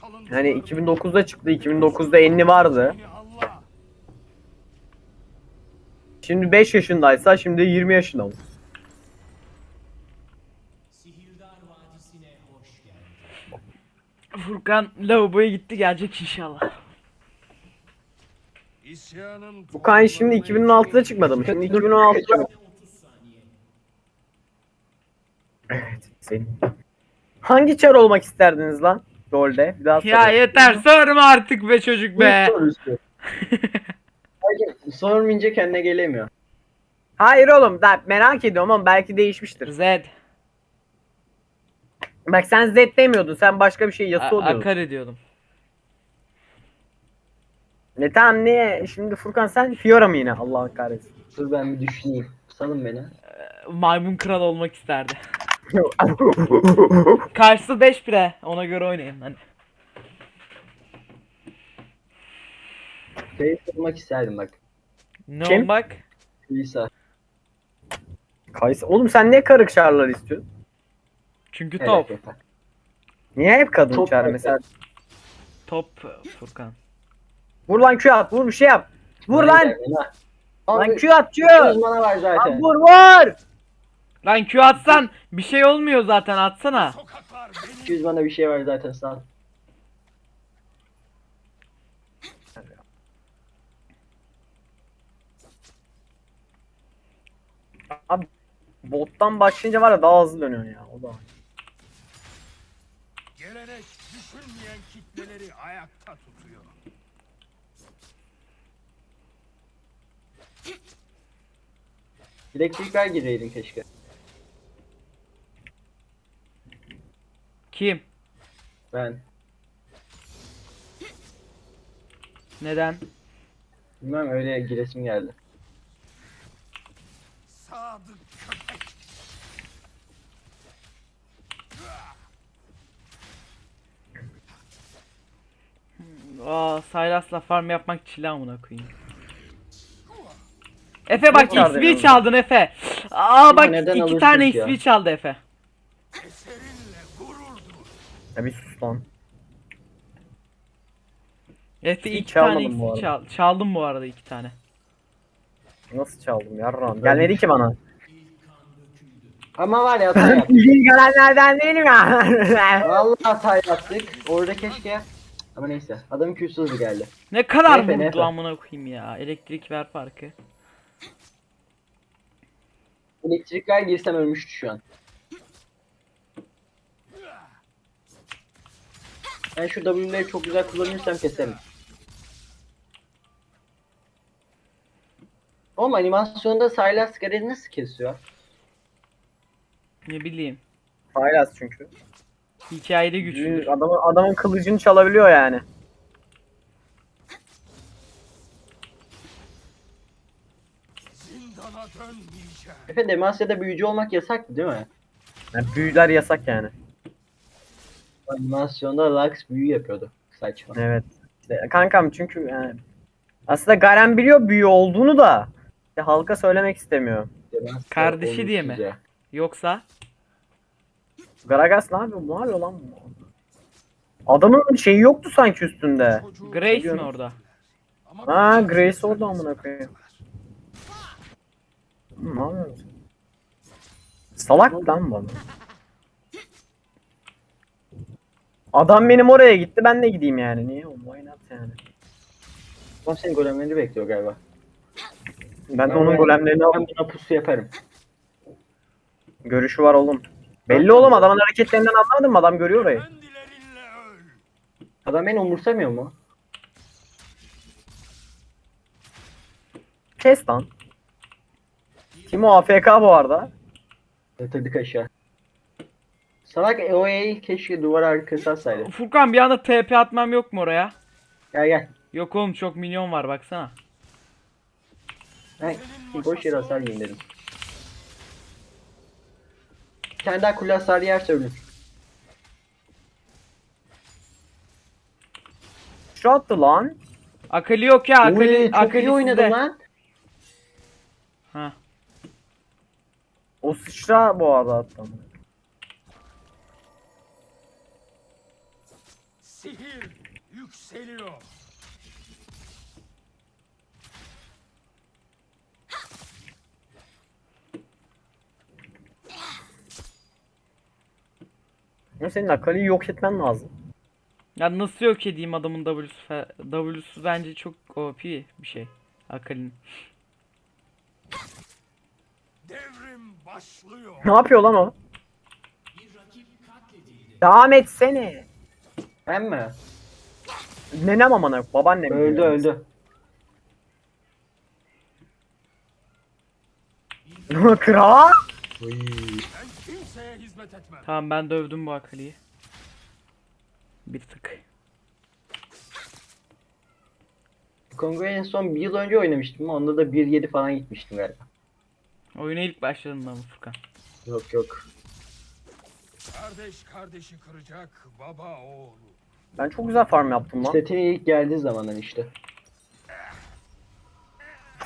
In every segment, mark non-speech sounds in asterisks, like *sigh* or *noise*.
Kalın Hani duvarı- 2009'da çıktı. 2009'da enli vardı. Beni Allah. Şimdi 5 yaşındaysa şimdi 20 yaşında mı? Furkan lavaboya gitti gelecek inşallah. Bu kan şimdi 2016'da çıkmadı mı? Şimdi 2016'da. Evet. Senin. Hangi çar olmak isterdiniz lan? LoL'de. Bir daha Ya sorayım. yeter sorma artık be çocuk be. Sorusu? *laughs* Hayır, sormayınca kendine gelemiyor. Hayır oğlum da merak ediyorum ama belki değişmiştir. Zed. Bak sen Z demiyordun. Sen başka bir şey A- Yasuo diyordun. Akari diyordum. Ne tamam ne? Şimdi Furkan sen Fiora mı yine? Allah kahretsin. Dur ben bir düşüneyim. Salın beni. Maymun kral olmak isterdi. Karşısı 5 pire. Ona göre oynayın hani. Şey sormak isterdim bak. Ne Kim? olmak? Lisa. Kayısı. Oğlum sen ne karık çarlar istiyorsun? Çünkü Evet, top. yeter. Niye hep kadın Top çağır evet. mesela? Top Furkan. Vur lan Q at. Vur bir şey yap. Vur lan. Lan Abi, Q at Q. uzmana var zaten. Lan vur vur. Lan Q atsan bir şey olmuyor zaten atsana. sokaklar benim 200 bana bir şey var zaten sağ ol. Abi bottan başlayınca var ya daha hızlı dönüyorsun ya. O da. gelenek düşünmeyen kitleleri ayakta tutuyor. Elektrikler gireydin keşke. Kim? Ben. Neden? Bilmem öyle giresim geldi. Sadık köpek. Aa Sylas'la farm yapmak çile amına koyayım. Efe bak XP çaldın Efe. Aa bak neden iki tane ki ya? XP çaldı Efe. Ya bir sus lan. Efe iki tane çalmadım bu arada. çal çaldım bu arada iki tane. Nasıl çaldım yarram. Gelmedi ki bana. Ama var ya *laughs* hata yaptık. İyi gelenlerden değilim ya. *laughs* Vallahi hata yaptık. Orada keşke. Ama neyse. Adam 200 hızlı geldi. Ne kadar Efe, vurdu Efe. amına koyayım ya. Elektrik ver farkı. Elektrikler girsem ölmüştü şu an. Ben şu W'leri çok güzel kullanırsam keserim. Oğlum animasyonda Sylas Garen'i nasıl kesiyor? Ne bileyim. Faylaz çünkü. Hikayede güçlüdür. Adamın, adamın kılıcını çalabiliyor yani. Zindana dönmeyeceğim. Efe Demasya'da büyücü olmak yasaktı değil mi? yani büyüler yasak yani. Animasyonda Lux büyü yapıyordu. Saçma. Evet. İşte kankam çünkü yani aslında Garen biliyor büyü olduğunu da işte halka söylemek istemiyor. Kardeşi diye mi? Yoksa Gragas ne yapıyor? Ne yapıyor lan bu? Adamın şeyi yoktu sanki üstünde. Grace mi orada? Ha Grace orada amına koyayım. Ne yapıyorsun? Salak lan bana. Adam benim oraya gitti ben de gideyim yani. Niye oğlum? Why not yani? Oğlum senin golemleri bekliyor galiba. Ben de onun golemlerini alayım. buna pusu yaparım. Görüşü var oğlum. Belli oğlum adamın hareketlerinden anlamadım mı? Adam görüyor orayı. Adam beni umursamıyor mu? Kes lan. Timo AFK bu arada. Yatırdık aşağı. Salak EOA'yı keşke duvar arkası atsaydı. Furkan bir anda TP atmam yok mu oraya? Gel gel. Yok oğlum çok milyon var baksana. Ben boş yere hasar yiyeyim dedim. Bir tane daha kule hasarı yerse ölür. Şu attı lan. Akali yok ya. Akali, Uy, çok Akali iyi oynadım sizde. lan. Ha. O sıçra bu arada attı. Yükseliyor. Ama senin Akali'yi yok etmen lazım. Ya nasıl yok edeyim adamın W'su fe- W'su bence çok OP bir şey. Akali'nin. Devrim başlıyor. Ne yapıyor lan o? Devam etsene. Ben mi? Nenem amına babaannem. Öldü diyor. öldü. *laughs* Kral. Tamam ben dövdüm bu Akali'yi. Bir tık. Kongo'yu en son bir yıl önce oynamıştım. Onda da 1.7 falan gitmiştim galiba. Oyuna ilk başladığında mı Furkan? Yok yok. Kardeş kardeşi kıracak baba oğlu. Ben çok güzel farm yaptım lan. Setine ilk geldiği zamanlar işte.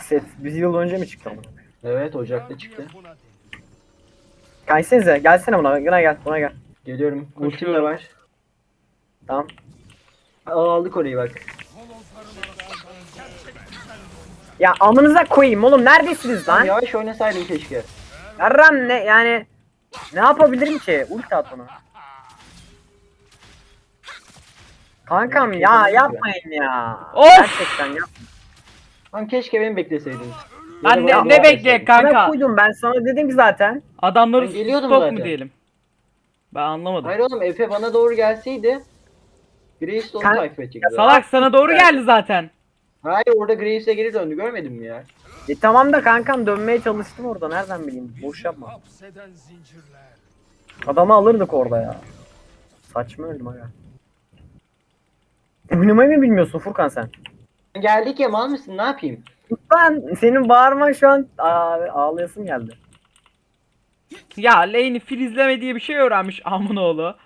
Set bir yıl önce mi çıktı ama? Evet Ocak'ta çıktı. Gelsenize gelsene buna buna gel buna gel. Geliyorum. Ultim de var. Tamam. Aa, aldık orayı bak. Ya amınıza koyayım oğlum neredesiniz lan? Yavaş oynasaydım keşke. Yarram ne yani ne yapabilirim ki? Ulti at ona. Kankam ya yapmayın ya. Of! Gerçekten yap. Lan keşke beni bekleseydiniz. Lan ne, ne haber bekle verseydin. Sana kanka? koydum ben sana dedim ki zaten. Adamları Ben geliyordum stok zaten. mu diyelim? Ben anlamadım. Hayır oğlum Efe bana doğru gelseydi Graves de onu takip edecekti. Salak sana doğru geldi zaten. Hayır orada Graves'e geri döndü görmedin mi ya? E tamam da kankam dönmeye çalıştım orada nereden bileyim. Boş yapma. Adamı alırdık orada ya. Saçma öldüm aga. Oynamayı mı bilmiyorsun Furkan sen? Geldik ya mal mısın ne yapayım? Ben senin bağırman şu an Aa, ağlayasım geldi. Ya lane'i filizleme diye bir şey öğrenmiş amın oğlu.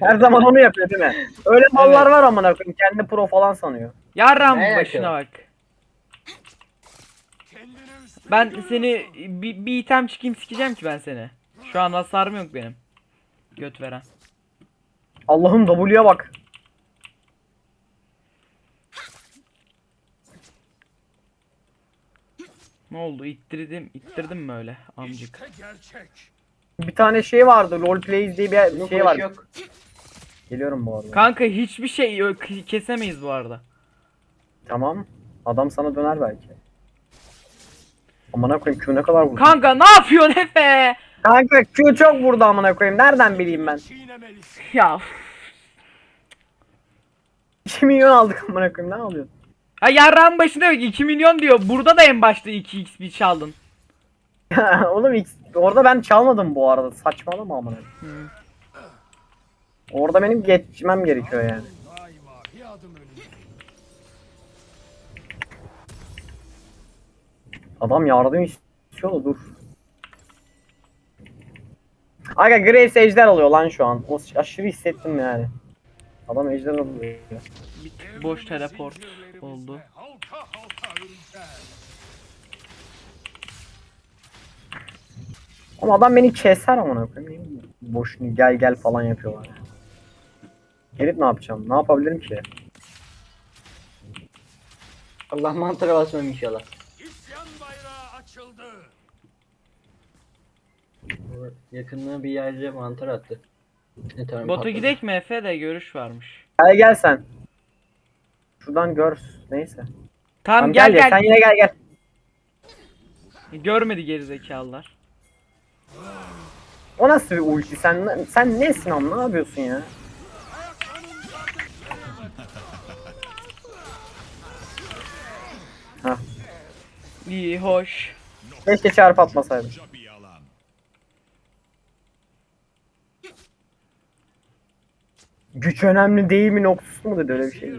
Her zaman onu yapıyor değil mi? Öyle mallar var amına koyayım. Kendi pro falan sanıyor. Yarram Ne başına bak. Ben seni bir, bir item çıkayım sikeceğim ki ben seni. Şu an hasarım yok benim. Göt veren. Allah'ım W'ye bak. Ne oldu? İttirdim, ittirdim mi öyle amcık? Bir tane şey vardı. LoL Plays diye bir Bunun şey var. yok. Geliyorum bu arada. Kanka hiçbir şey yok, kesemeyiz bu arada. Tamam. Adam sana döner belki. Amına koyayım Q ne kadar vurdu. Kanka ne yapıyorsun Efe? Kanka Q çok vurdu amına koyayım. Nereden bileyim ben? Ya üf. 2 milyon aldık amına koyayım. Ne alıyorsun? Ha yarrağın başında yok 2 milyon diyor. Burada da en başta 2 XP çaldın. *laughs* Oğlum X- orada ben çalmadım bu arada. Saçmalama amına. koyayım. Orada benim geçmem gerekiyor yani. Adam yardım istiyor da dur. Aga Graves ejder alıyor lan şu an. O aşırı hissettim yani. Adam ejder alıyor. Bir boş teleport oldu. Ama adam beni keser amına koyayım. Boşunu gel gel falan yapıyorlar. Gelip ne yapacağım? Ne yapabilirim ki? Allah mantara basmam inşallah. İsyan bayrağı açıldı. Yakınlığı bir yerde mantar attı. Ne tamam, Bota patladı. gidek mi Efe de görüş varmış. Gel gel sen. Şuradan gör. Neyse. Tamam, Tamam, gel ya, gel. Sen yine gel gel. Görmedi gerizekalılar. O nasıl bir ulti? Sen sen nesin am? Ne yapıyorsun ya? Hah. İyi hoş. Keşke çarp atmasaydım. Güç önemli değil mi noktası mı dedi öyle bir şey.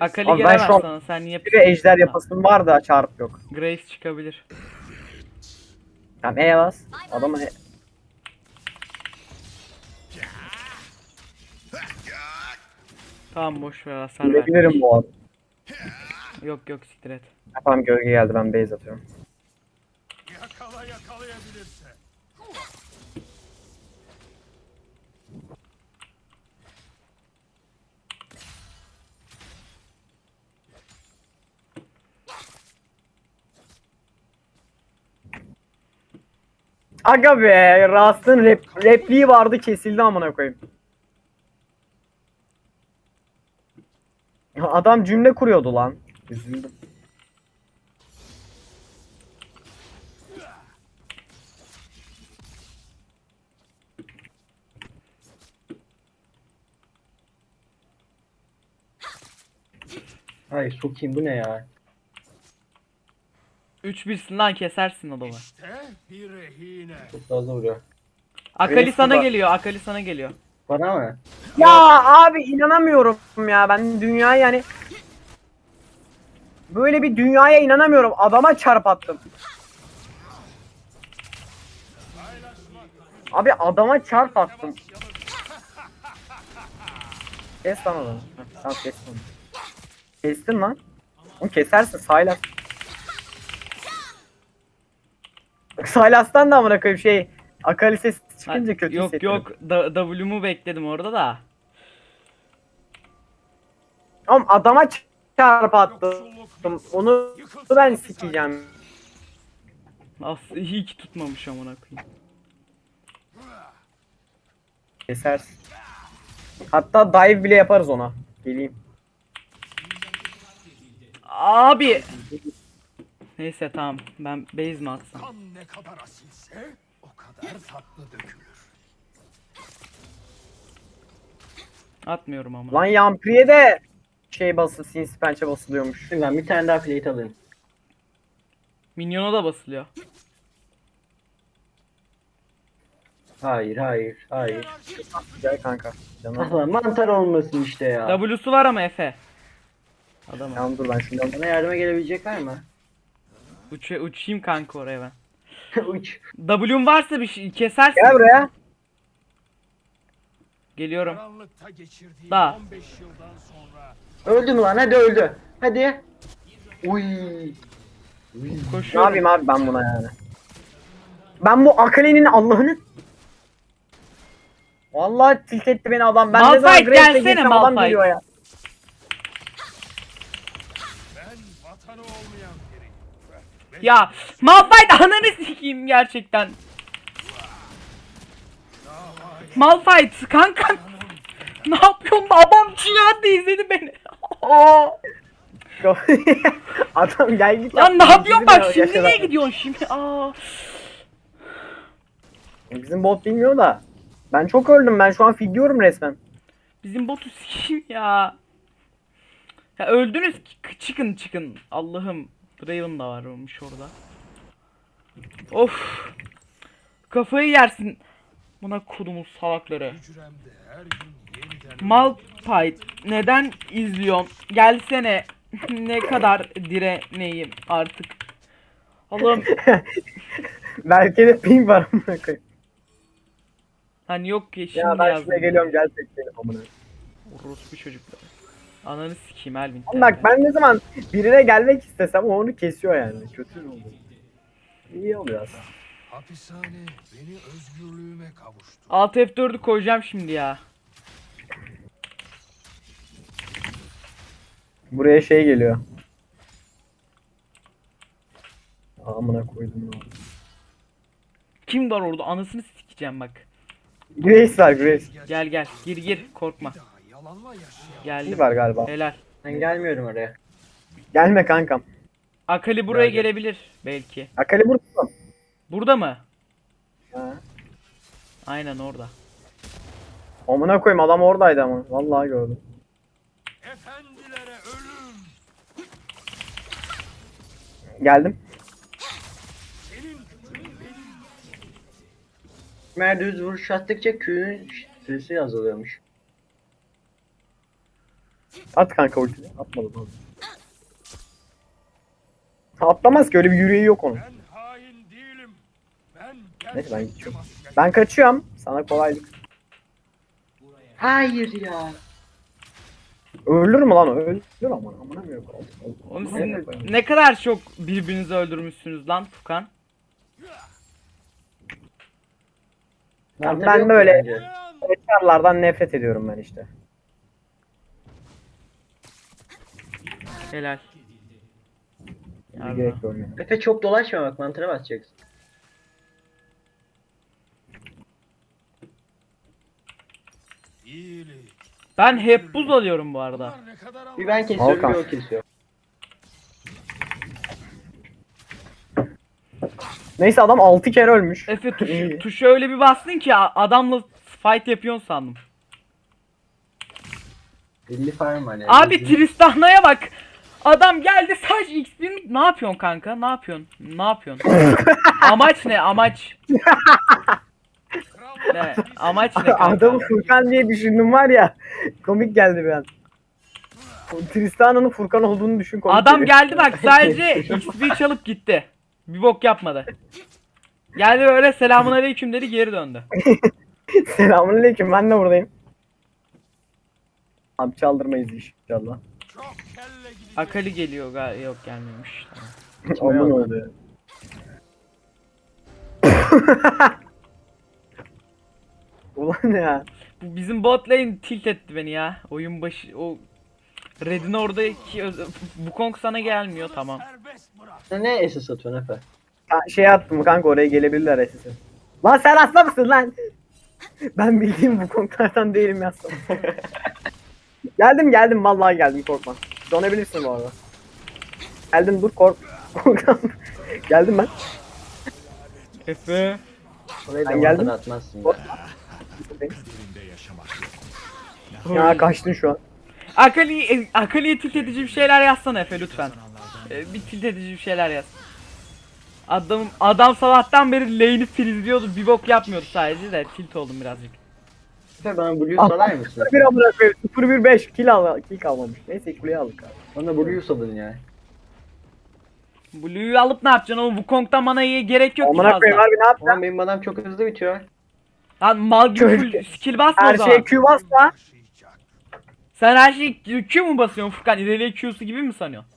Akali Abi ben gelemez şu an sana. Sen niye Bir de ejder yapasım var da çarp yok. Graves çıkabilir. Tamam E bas. Adama E. Tamam boş ver hasar ver. Görebilirim bu arada. Yok yok siktir et. Tamam gölge geldi ben base atıyorum. Aga be Rast'ın rep, repliği vardı kesildi amına koyayım. Ya Adam cümle kuruyordu lan. Üzüldüm. Ay sokayım bu ne ya? 3-1'sin lan kesersin adamı. İşte bir rehine. Çok fazla vuruyor. Akali Reis sana bak. geliyor. Akali sana geliyor. Bana mı? Ya abi inanamıyorum ya ben dünyaya yani böyle bir dünyaya inanamıyorum. Adama çarp attım. Abi adama çarp attım. Kes lan. Heh, Tamam kes onu. Kestin lan. Onu kesersin Saylas. Saylas'tan da amına koyayım şey Akali sesi çıkınca Ha, kötü yok hissediyorum. yok da, W'mu bekledim orada da. Oğlum adama çarp attım. Onu ben sikeceğim. Aslında iyi ki tutmamış amına koyayım. Kesersin. Hatta dive bile yaparız ona. Geleyim. Abi. Neyse tamam. Ben base mi atsam? Kan ne kadar asilse o kadar tatlı dökülür. Atmıyorum ama. Lan Yampri'ye de şey basıl, sinsi pençe basılıyormuş. Şimdi ben bir tane daha plate alayım. Minyona da basılıyor. Hayır hayır hayır. Gel kanka. Canım. Allah mantar olmasın işte ya. W'su var ama Efe. Adamım. Tamam dur ben şundan. Bana yardıma gelebilecek var mı? Uç, uçayım kanka oraya ben. *laughs* Uç. W'm varsa bir şey kesersin. Gel buraya. Geliyorum. Karanlıkta geçirdiği Da. 15 yıldan sonra Öldü mü lan? Hadi öldü. Hadi. Uy. Ne Koşuyorum. yapayım abi ben buna yani. Ben bu Akali'nin Allah'ını Vallahi tilt etti beni adam. Ben ne zaman Malphite Grace'e gelsene, gitsem adam Malphite. geliyor ya. ben vatanı olmayan Ya Malphite ananı sikeyim gerçekten. Malphite kanka. ne yapıyorsun? Adam cihadı izledi beni. *laughs* *laughs* Adam gel git. Lan ne yapıyorsun bak şimdi yaşa niye gidiyorsun şimdi? Aa. Bizim bot bilmiyor da. Ben çok öldüm. Ben şu an fidliyorum resmen. Bizim botu sikeyim ya. Ya öldünüz ki çıkın çıkın. Allah'ım. Draven da varmış orada. Of. Kafayı yersin. Buna kodumuz salakları. Malphite neden izliyorsun? Gelsene. *laughs* ne kadar direneyim artık. Allah'ım. *laughs* Belki de ping var amına koyayım. Hani yok ki şimdi Ya ben yazdım. şuraya geliyorum gel bekleyelim amına. Orospu çocuklar. Ananı sikeyim Elvin. Oğlum Bak ben ne zaman birine gelmek istesem o onu kesiyor yani. Kötü mü oluyor? İyi oluyor aslında. hapishane beni özgürlüğüme kavuştu. Alt F4'ü koyacağım şimdi ya. Buraya şey geliyor. Amına koydum ya. Kim var orada? Anasını sikeceğim bak. Grace var Grace. Gel gel. Gir gir. Korkma. Yaşayan Geldim. İyi var galiba. Helal. Ben gelmiyorum oraya. Gelme kankam. Akali buraya Gel, gel. gelebilir belki. Akali burada mı? Burada mı? Ha. Aynen orada. Amına koyayım adam oradaydı ama. Vallahi gördüm. efendilere ölüm. Geldim. Senin gücün benim Mer düz vuruş attıkça Q'nun süresi azalıyormuş. At kanka ultini. Atmadım abi. Atlamaz ki öyle bir yüreği yok onun. Ben hain değilim. Ben Neyse ben asker. Ben kaçıyorum. Sana kolaylık. Hayır ya. Ölür mü lan o? Ölür ama. Amına mı yok? Oğlum Amına siz koyayım. ne kadar çok birbirinizi öldürmüşsünüz lan Fukan. Ben, ben böyle bence. Eşarlardan nefret ediyorum ben işte. Helal. Ne Efe çok dolaşma bak mantara basacaksın. Ben hep buz alıyorum bu arada. Bir ben kesiyorum Hakan. bir o kesiyor. Neyse adam 6 kere ölmüş. Efe tuşu, tuşu öyle bir bastın ki adamla fight yapıyorsun sandım. 50 farm var yani. Abi Tristana'ya bak. Adam geldi sadece XP'ni ne yapıyorsun kanka? Ne yapıyorsun? Ne yapıyorsun? *laughs* Amaç ne? Amaç ne? Amaç ne kanka? Adamı Furkan diye düşündüm var ya. Komik geldi bir an. O Tristana'nın Furkan olduğunu düşün komik Adam geliyor. geldi bak *laughs* sadece XP çalıp gitti. Bir bok yapmadı. Geldi böyle selamun aleyküm dedi geri döndü. *laughs* Selamünaleyküm ben de buradayım. Abi çaldırmayız inşallah. Akali geliyor gal yok gelmemiş. Tamam. Ondan oldu. *laughs* Ulan ya. Bu bizim bot lane tilt etti beni ya. Oyun başı o Red'in oradaki öz- Wukong sana gelmiyor tamam. Sen ne SS atıyorsun Efe? Ka- Şey attım kanka oraya gelebilirler SS'e. Lan sen hasta mısın lan? ben bildiğim bu konulardan değilim ya. *laughs* geldim geldim vallahi geldim korkma. Donabilirsin bu arada. Geldim dur kork. *laughs* Geldim ben. Efe. Ben geldim. atmazsın. Ya. Ya kaçtın şu an. Akali e, Akali'ye tilt edici bir şeyler yazsana Efe lütfen. E, bir tilt edici bir şeyler yaz. Adam adam sabahtan beri lane'i filizliyordu. Bir bok yapmıyordu sadece de tilt oldum birazcık. Efe bana Blue Ah. salar mısın? 1 amına koyayım. 0 1 5 kill al kill kalmamış. Neyse kuleyi aldık abi. Bana Blue salın ya. Blue'yu alıp ne yapacaksın oğlum? Wukong'da manaya gerek yok ki Amına koyayım abi ne yapacağım? Ulan benim manam çok hızlı bitiyor. Lan mal gibi skill basma o Her zaman. şeye Q basma. Sen her şeyi Q mu basıyorsun Furkan? İleriye Q'su gibi mi sanıyorsun?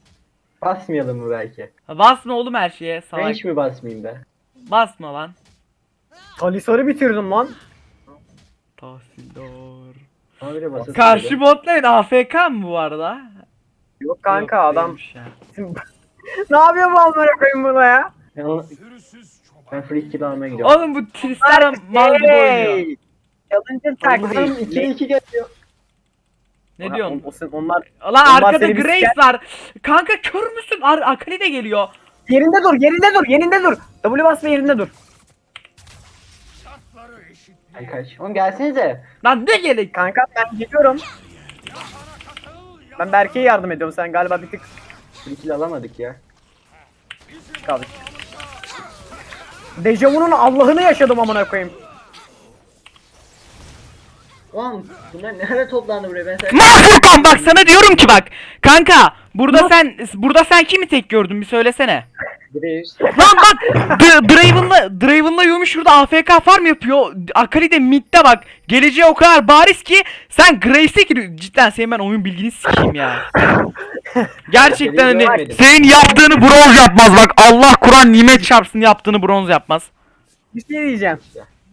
Basmayalım mı belki? Ha, Basma oğlum her şeye salak. Ben hiç mi basmayayım be? Basma lan. Talisar'ı bitirdim lan. Tahsildar. Ama bile basasın. Karşı bot lane AFK mı bu arada? Yok kanka Yok, adam. değilmiş ya. *laughs* ne yapıyor bu amına koyayım buna ya? Ben, çoban. ben free kill almaya gidiyorum. Oğlum bu Tristana mal gibi oynuyor. Challenge'ın Allah'ım taktiği. 2'ye 2 geliyor. Ne diyorsun? O, o- onlar Lan Onlar arkada seni bir Grace var. Kanka kör müsün? Ar Akali de geliyor. yerinde dur, yerinde dur, yerinde dur. W bas ve yerinde dur. Ay kaç. Oğlum gelsenize. Lan ne gerek? Kanka ben geliyorum. Ben Berke'ye yardım ediyorum. Sen galiba bir tık Free kill alamadık ya. kaldık. Dejavu'nun Allah'ını yaşadım amına koyayım. Oğlum bunlar nerede toplandı buraya ben sen... Mal Furkan bak sana diyorum ki bak. Kanka burada sen burada sen kimi tek gördün bir söylesene. Graves. Lan bak D- Draven'la Draven'la Yumi şurada AFK farm yapıyor. Akali de midde bak. Geleceği o kadar bariz ki sen Grace'e giriyorsun. Cidden senin ben oyun bilgini sikeyim ya. Gerçekten hani senin yaptığını bronz yapmaz bak. Allah Kur'an nimet çarpsın yaptığını bronz yapmaz. Bir şey diyeceğim.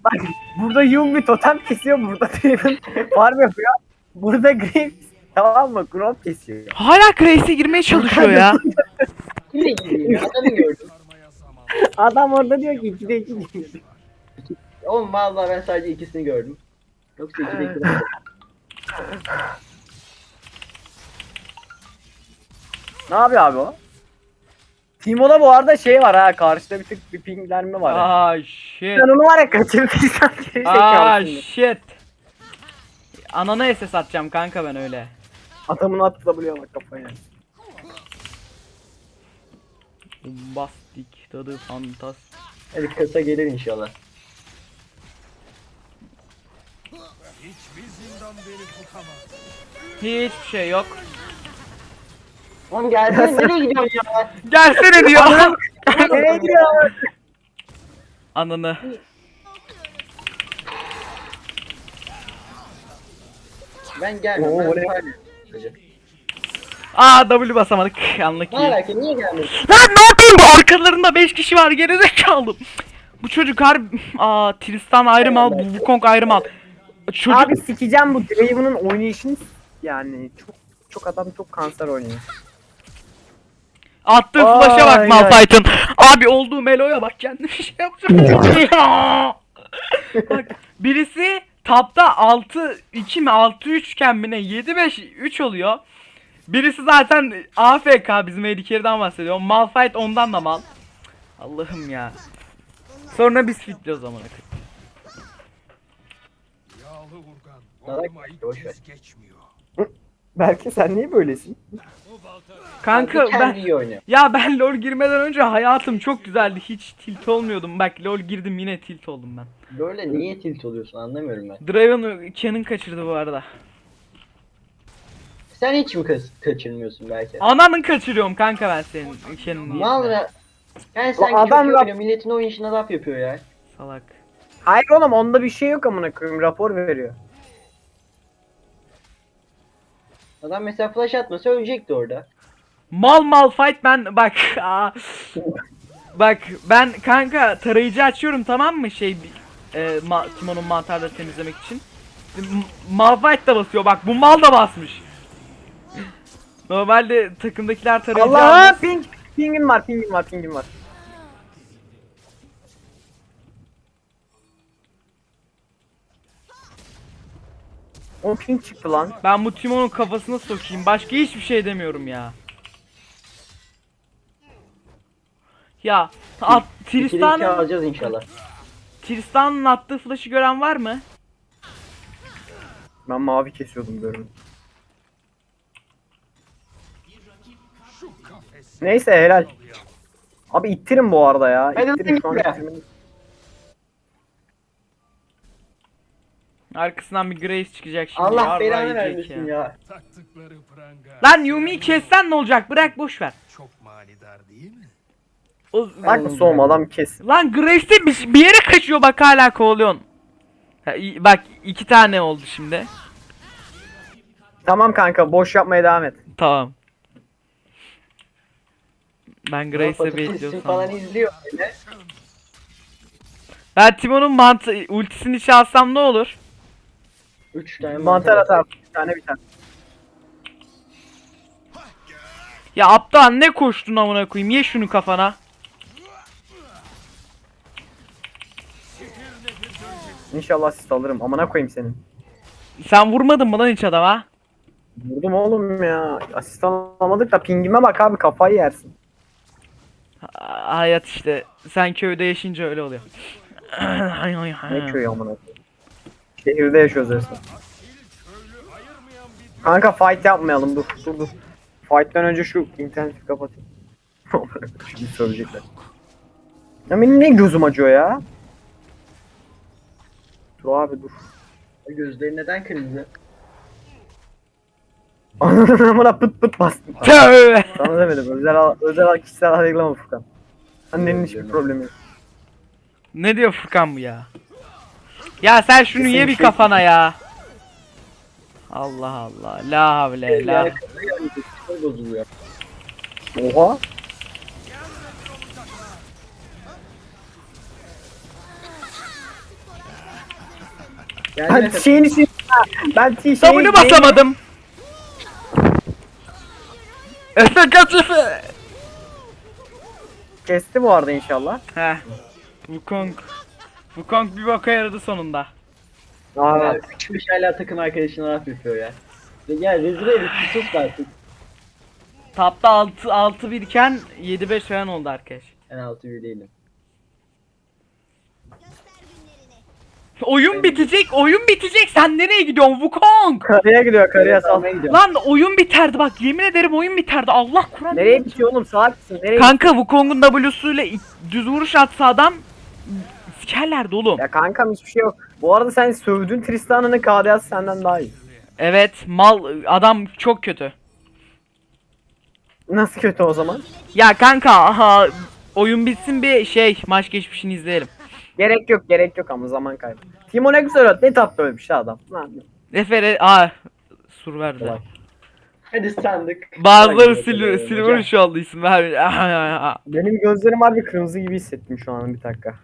Bak burada Yung bir totem kesiyor. Burada Draven farm yapıyor. Burada Graves tamam mı? Gromp kesiyor. Hala Grace'e girmeye çalışıyor ya. Kimle gideyim? Adamı gördüm. Adam orada diyor ki 2'de 2 gidiyor. Oğlum vallahi ben sadece ikisini gördüm. Yoksa 2'de 2 Ne yapıyor abi o? Timo'da bu arada şey var ha karşıda bir tık bir pinglenme var. ha. Aa shit. Sen onu var ya kaçırdıysan geri Aa zekalısın. shit. Anana SS atacağım kanka ben öyle. Adamın atı W'ye bak kafaya. Bombastik tadı fantas. Hadi kısa gelir inşallah. Hiçbir zindan beni tutamaz. Hiçbir şey yok. Oğlum gelsene nereye gidiyorsun ya? Gelsene diyor. Nereye gidiyor? Ananı. Ben gelmem. Oo, ben. Aa W basamadık. Anlık Ne iyi. alaka niye gelmedin? Lan ne yapayım bu arkalarında 5 kişi var gerizekalı. Bu çocuk harbi... Aa Tristan ayrı mal, bu Wukong ayrı mal. Çocuk Abi sikeceğim bu Draven'ın oynayışını yani çok çok adam çok kanser oynuyor. attığı flash'a bak. Malphite'ın. Abi olduğu Melo'ya bak kendime *laughs* şey yapacağım. Ya. bak birisi tapta 6-2 mi 6-3 iken mi ne 7-5-3 oluyor. Birisi zaten AFK bizim Ediker'den bahsediyor. Malphite ondan da mal. Allah'ım ya. Sonra biz fitliyoruz zaman. Yağlı urgan. Salak, Vurma ilk boş ver. kez geçmiyor. Belki sen niye böylesin? Kanka Kendi ben iyi oynuyor. ya ben LoL girmeden önce hayatım çok güzeldi. Hiç tilt olmuyordum. Bak LoL girdim yine tilt oldum ben. Böyle niye tilt oluyorsun anlamıyorum ben. Draven Canon kaçırdı bu arada. Sen hiç mi kaç- kaçırmıyorsun belki? Ananın kaçırıyorum kanka ben senin Canon'ı. Mal ya. Yani sen O adam çok laf- oynuyor. Milletin oyun işine laf yapıyor ya. Salak. Hayır oğlum onda bir şey yok amına koyayım rapor veriyor. Adam mesela flash atmasa ölecekti orada. Mal mal fight ben bak *laughs* aa. bak ben kanka tarayıcı açıyorum tamam mı şey e, ma, Timon'un mantarları temizlemek için. M- Malphite da basıyor bak bu mal da basmış. Normalde takımdakiler tarayıcı Allah almaz. ping pingim var pingim var pingim var. O ping çıktı lan. Ben bu Timon'un kafasına sokayım. Başka hiçbir şey demiyorum ya. Ya at, Tristan'ın alacağız inşallah. Tristan'ın attığı flash'ı gören var mı? Ben mavi kesiyordum görün. Şu kafes. Neyse helal. Abi ittirin bu arada ya. Hadi İttirin şu an ittirmeniz- Arkasından bir Grace çıkacak şimdi. Allah yarrağı belanı yiyecek vermesin ya. Taktıkları pranga. Lan Yumi'yi kessen ne olacak? Bırak boş ver. Çok manidar değil mi? O, Bak soğum adam kes. lan Grace de bir, bir yere kaçıyor bak hala kovalıyorsun. Ha, i- bak iki tane oldu şimdi. Tamam kanka boş yapmaya devam et. Tamam. Ben Grace'e bekliyorum falan izliyor böyle. Ben Timon'un mantı ultisini çalsam ne olur? 3 tane Mantar atar. Bir tane bir tane. Ya aptal ne koştun amına koyayım? Ye şunu kafana. İnşallah asist alırım. Amına koyayım senin. Sen vurmadın mı lan hiç adama? Vurdum oğlum ya. Asist alamadık da pingime bak abi kafayı yersin. Ha- Hayat işte. Sen köyde yaşayınca öyle oluyor. *clears throat* Ne köyü amına koyayım. Şehirde yaşıyoruz resmen. Kanka fight yapmayalım dur dur dur. Fight'tan önce şu interneti kapatayım. *laughs* Şimdi söyleyecekler. Ya benim ne gözüm acıyor ya? Dur abi dur. Gözleri neden kırmızı? Amına pıt pıt bastım. Tövbe. Sana demedim özel al- özel al- kişisel açıklama Furkan. Annenin hiçbir problemi yok. Ne diyor Furkan bu ya? Ya sen şunu Kesin ye bir şey- kafana ya. Allah Allah. La havle la. Bozuluyor. Oha. Yani Ben şeyin için ben t- şeyin W basamadım. Efe kaç Efe. Kesti bu arada inşallah. Heh. Wukong. Wukong bir boka yaradı sonunda. Aa, Çıkmış hala takım arkadaşına laf yapıyor ya. Ya rezil herif bir sus artık. Tapta 6 6 1 iken 7 5 falan oldu arkadaş. En altı bir değilim. Oyun bitecek, oyun bitecek. Sen nereye gidiyorsun Wukong? karıya gidiyor karıya sal. Almaya gidiyorum. Lan oyun biterdi bak yemin ederim oyun biterdi. Allah Kur'an. Nereye bitiyor oğlum salak mısın? Nereye Kanka Wukong'un W'suyla i- düz vuruş atsa adam sikerlerdi oğlum. Ya kankam hiçbir şey yok. Bu arada sen sövdün Tristan'ın KDA'sı senden daha iyi. Evet mal adam çok kötü. Nasıl kötü o zaman? Ya kanka aha oyun bitsin bir şey maç geçmişini izleyelim. Gerek yok gerek yok ama zaman kaybı. Timo ne güzel öyle ne tatlı ölmüş ha adam. Lan, Refere aa sur verdi. Hadi sandık. Bazıları bakalım, silver şu aldı isim vermiyor. Benim gözlerim harbi kırmızı gibi hissettim şu an bir dakika.